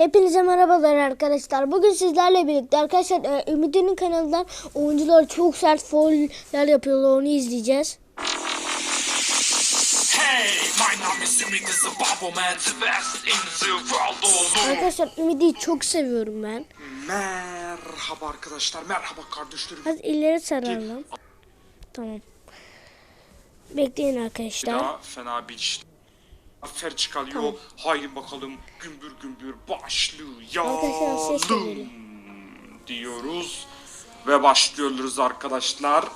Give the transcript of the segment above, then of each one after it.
Hepinize merhabalar arkadaşlar. Bugün sizlerle birlikte arkadaşlar e, Ümit'in kanalından oyuncular çok sert fauller yapıyorlar onu izleyeceğiz. Hey. Arkadaşlar Ümit'i çok seviyorum ben. Merhaba arkadaşlar, merhaba kardeşlerim. Hadi ileri saralım. Tamam. Bekleyin arkadaşlar. Daha fena bir iş. Çıkarıyor. Tamam. Haydi bakalım gümbür gümbür başlayalım diyoruz. Ve başlıyoruz arkadaşlar. Çok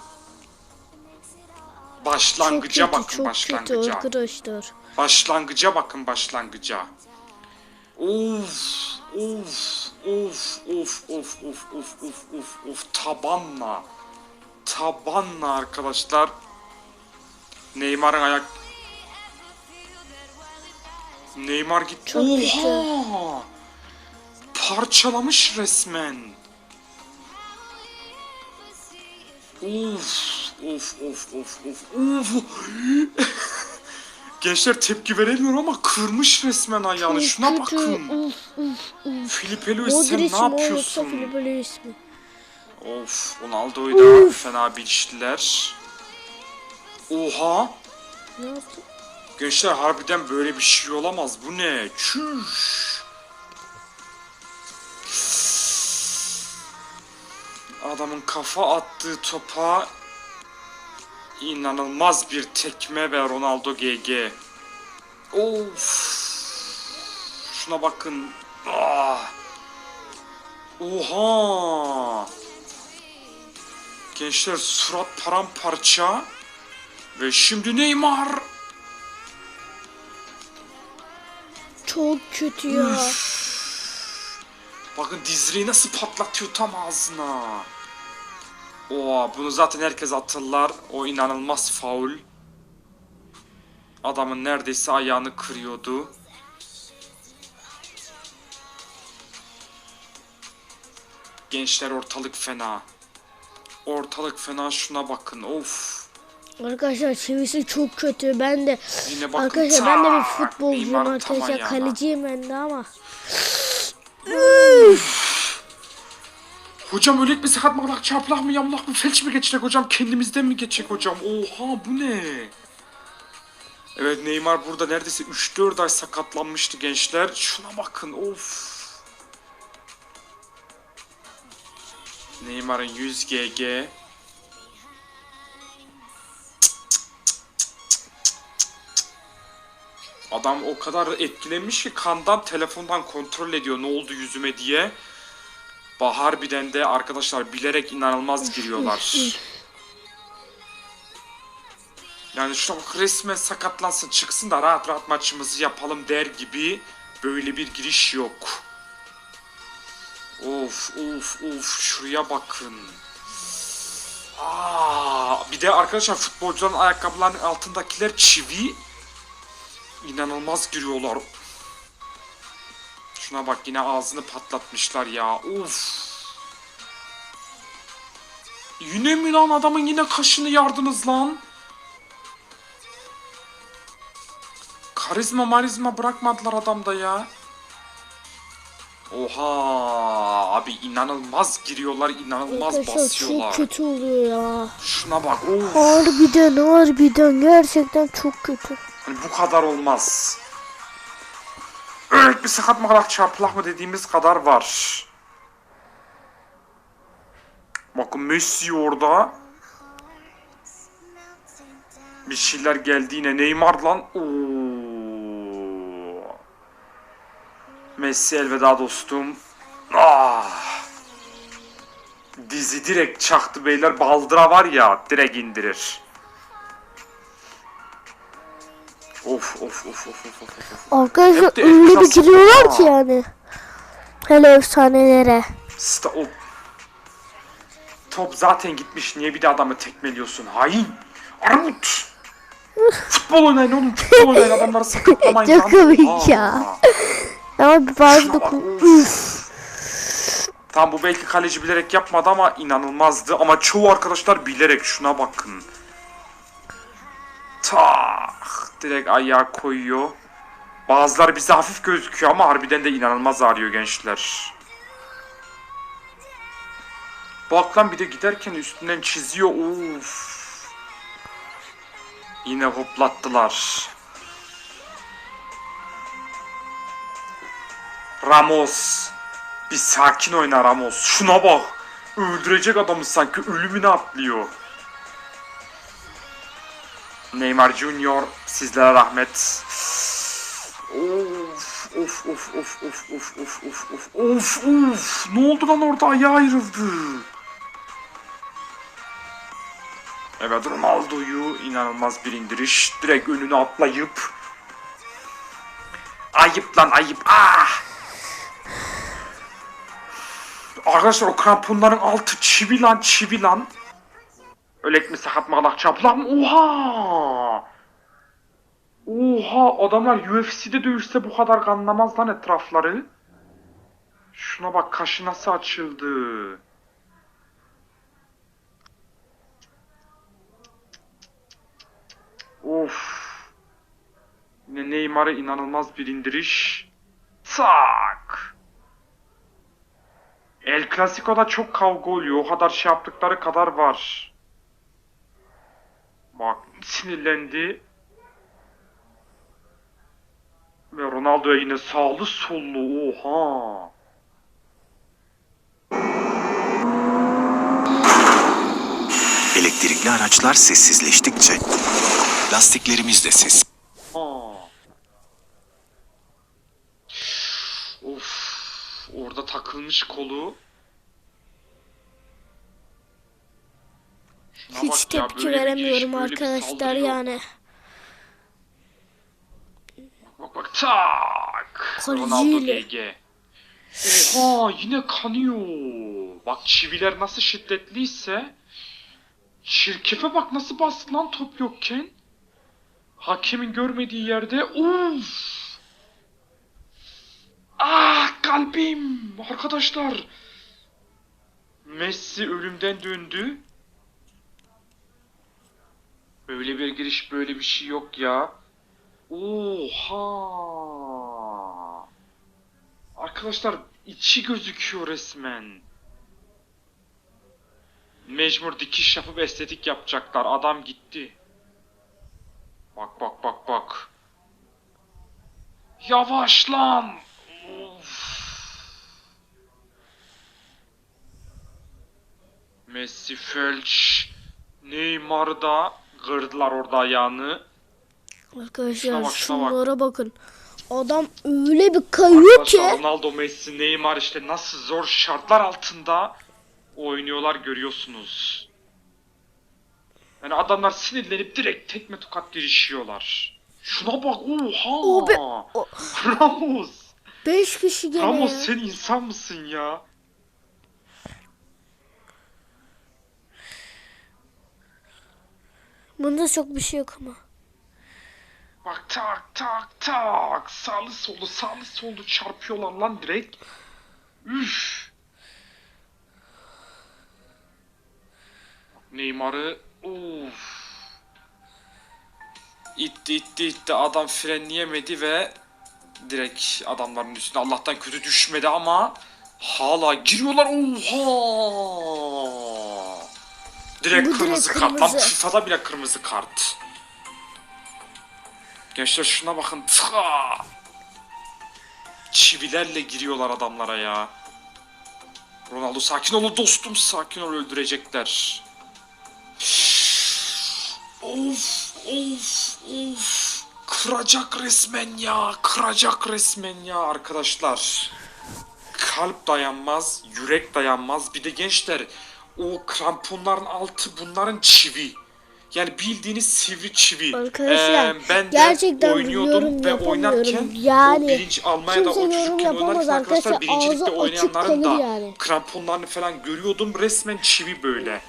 Başlangıca kötü, bakın çok kötü başlangıca. arkadaşlar. Başlangıca bakın başlangıca. Of of of of of of of of of of tabanla. Tabanla arkadaşlar. Neymar'ın ayak Neymar gitti. Çok. Oha! Parçalamış resmen. Of of of of of of. Gençler tepki veremiyor ama kırmış resmen ayağını. Çok Şuna kötü. bakın. Uf, uf, uf. Filipe Luis sen ne yapıyorsun? Filipe Luis mi? Of Ronaldo'yu da fena biçtiler. Oha. Ne yaptı? Gençler harbiden böyle bir şey olamaz. Bu ne? Çüş. Adamın kafa attığı topa inanılmaz bir tekme ve Ronaldo GG. Of. Şuna bakın. Ah. Oha. Gençler surat paramparça. Ve şimdi Neymar. Çok kötü ya. Bakın dizliği nasıl patlatıyor tam ağzına. Oha bunu zaten herkes hatırlar. O inanılmaz faul. Adamın neredeyse ayağını kırıyordu. Gençler ortalık fena. Ortalık fena şuna bakın. Of. Arkadaşlar çevisi çok kötü. Ben de Yine bakın. arkadaşlar ben de bir futbolcuyum arkadaşlar. Kaleciyim ben de ama. Hocam ölek mi sakat mı bak çarpılak mı yamlak mı felç mi geçecek hocam kendimizden mi geçecek hocam oha bu ne Evet Neymar burada neredeyse 3-4 ay sakatlanmıştı gençler şuna bakın of Neymar'ın 100 GG Adam o kadar etkilenmiş ki kandan telefondan kontrol ediyor ne oldu yüzüme diye. Bahar Bilen de arkadaşlar bilerek inanılmaz giriyorlar. Yani bak resmen sakatlansın çıksın da rahat rahat maçımızı yapalım der gibi böyle bir giriş yok. Of of of şuraya bakın. Aa, bir de arkadaşlar futbolcuların ayakkabılarının altındakiler çivi. İnanılmaz giriyorlar. Şuna bak yine ağzını patlatmışlar ya. Uf. Yine mi lan adamın yine kaşını yardınız lan? Karizma marizma bırakmadılar adamda ya. Oha abi inanılmaz giriyorlar inanılmaz Arkadaşlar basıyorlar. çok kötü oluyor ya. Şuna bak of. Harbiden harbiden gerçekten çok kötü. Hani bu kadar olmaz. Evet bir sakat mı kadar çarpılak mı dediğimiz kadar var. Bakın Messi orada. Bir şeyler geldi yine Neymar lan. Oo. Messi elveda dostum. Ah. Dizi direkt çaktı beyler. Baldıra var ya direkt indirir. Of of of of of of. Arkadaşlar öyle bir giriyorlar ki yani. Hele efsanelere. Sta o Top zaten gitmiş. Niye bir de adamı tekmeliyorsun? Hain. Armut. Futbol oynayın oğlum. Futbol oynayın. Adamları sakatlamayın. Çok komik ya. Ama bir bazı of. Tamam bu belki kaleci bilerek yapmadı ama inanılmazdı. Ama çoğu arkadaşlar bilerek şuna bakın. Tak direkt ayağa koyuyor. Bazıları bize hafif gözüküyor ama harbiden de inanılmaz ağrıyor gençler. Bak lan bir de giderken üstünden çiziyor. Uf. Yine hoplattılar. Ramos. Bir sakin oyna Ramos. Şuna bak. Öldürecek adamı sanki ölümüne atlıyor. Neymar Junior sizlere rahmet. Of of of of of of of of of of of ne oldu lan orada ayağı ayrıldı. Evet Ronaldo'yu inanılmaz bir indiriş. Direkt önüne atlayıp Ayıp lan ayıp. Ah! Arkadaşlar o kramponların altı çivi lan çivi lan. Ölek mi sakat çaplak mı? Oha! Oha adamlar UFC'de dövüşse bu kadar kanlamaz lan etrafları. Şuna bak kaşı nasıl açıldı. Of. Yine Neymar'a inanılmaz bir indiriş. Tak. El Clasico'da çok kavga oluyor. O kadar şey yaptıkları kadar var. Bak sinirlendi. Ve Ronaldo'ya yine sağlı sollu. Oha. Elektrikli araçlar sessizleştikçe lastiklerimiz de ses. Ha. Of. Orada takılmış kolu. Ya, tepki veremiyorum giriş, arkadaşlar yani. Bak bak tak. Ronaldo GG. Oha yine kanıyor. Bak çiviler nasıl şiddetliyse. Şirkefe bak nasıl bastı lan top yokken. Hakemin görmediği yerde. Uf. Ah kalbim. Arkadaşlar. Messi ölümden döndü. Böyle bir giriş böyle bir şey yok ya. Oha! Arkadaşlar içi gözüküyor resmen. Mecbur dikiş yapıp estetik yapacaklar. Adam gitti. Bak bak bak bak. Yavaş lan. Messi felç. Neymar da kırdılar orada ayağını. Arkadaşlar Şuna bak, şuna bak. şunlara bakın. Adam öyle bir kayıyor ki. Ronaldo, Messi, Neymar işte nasıl zor şartlar altında oynuyorlar görüyorsunuz. Yani adamlar sinirlenip direkt tekme tokat girişiyorlar. Şuna bak oha. O be- o- Ramos. 5 kişi gene Ramos sen insan mısın ya? Bunda çok bir şey yok ama. Bak tak tak tak. Sağlı solu sağlı solu çarpıyorlar lan direkt. Üf. Neymar'ı of. İtti itti itti adam frenleyemedi ve direkt adamların üstüne Allah'tan kötü düşmedi ama hala giriyorlar oha. Direkt Bu direkt kırmızı kart lan kırmızı. FIFA'da bile kırmızı kart. Gençler şuna bakın. Ta! Çivilerle giriyorlar adamlara ya. Ronaldo sakin ol dostum sakin ol öldürecekler. Of of of. Kıracak resmen ya. Kıracak resmen ya arkadaşlar. Kalp dayanmaz, yürek dayanmaz. Bir de gençler o kramponların altı bunların çivi. Yani bildiğiniz sivri çivi. Arkadaşlar, Ee, ben de gerçekten oynuyordum ve oynarken Yani o birinci Almanya'da o çocukken oynarken arkadaşlar birincilikte oynayanların da yani. kramponlarını falan görüyordum. Resmen çivi böyle.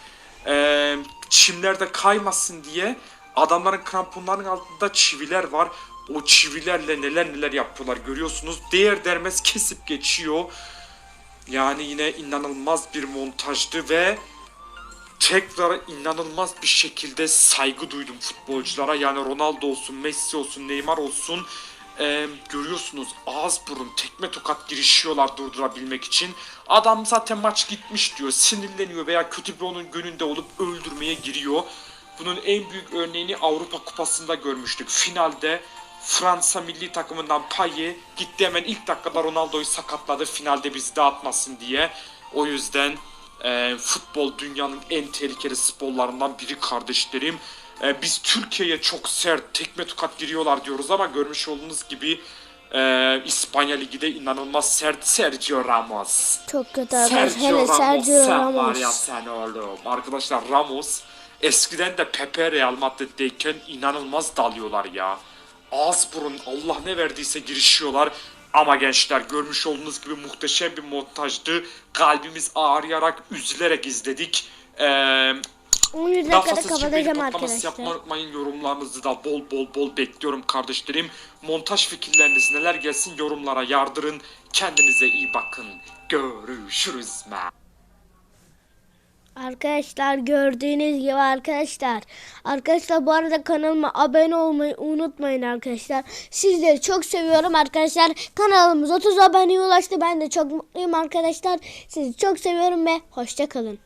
Ee, çimlerde kaymasın diye adamların kramponlarının altında çiviler var. O çivilerle neler neler yapıyorlar görüyorsunuz. Değer dermez kesip geçiyor. Yani yine inanılmaz bir montajdı ve tekrar inanılmaz bir şekilde saygı duydum futbolculara. Yani Ronaldo olsun, Messi olsun, Neymar olsun. Ee, görüyorsunuz ağız burun tekme tokat girişiyorlar durdurabilmek için. Adam zaten maç gitmiş diyor. Sinirleniyor veya kötü bir onun gönlünde olup öldürmeye giriyor. Bunun en büyük örneğini Avrupa Kupası'nda görmüştük. Finalde Fransa milli takımından Payet gitti hemen ilk dakikada Ronaldo'yu sakatladı finalde bizi dağıtmasın diye. O yüzden e, futbol dünyanın en tehlikeli sporlarından biri kardeşlerim. E, biz Türkiye'ye çok sert tekme tokat giriyorlar diyoruz ama görmüş olduğunuz gibi e, İspanya Ligi de inanılmaz sert Sergio Ramos. Çok kötü arkadaşlar. Sergio Hele Ramos Sergio sen var Ramos. ya sen oğlum. Arkadaşlar Ramos eskiden de Pepe Real Madrid'deyken inanılmaz dalıyorlar ya. Ağız burun Allah ne verdiyse girişiyorlar. Ama gençler görmüş olduğunuz gibi muhteşem bir montajdı. Kalbimiz ağrıyarak, üzülerek izledik. 11 daha dakikada fazla çiftlik kapatacağım arkadaşlar. yapmayı unutmayın. Yorumlarınızı da bol bol bol bekliyorum kardeşlerim. Montaj fikirleriniz neler gelsin yorumlara yardırın. Kendinize iyi bakın. Görüşürüz. Arkadaşlar gördüğünüz gibi arkadaşlar. Arkadaşlar bu arada kanalıma abone olmayı unutmayın arkadaşlar. Sizleri çok seviyorum arkadaşlar. Kanalımız 30 aboneye ulaştı. Ben de çok mutluyum arkadaşlar. Sizi çok seviyorum ve hoşça kalın.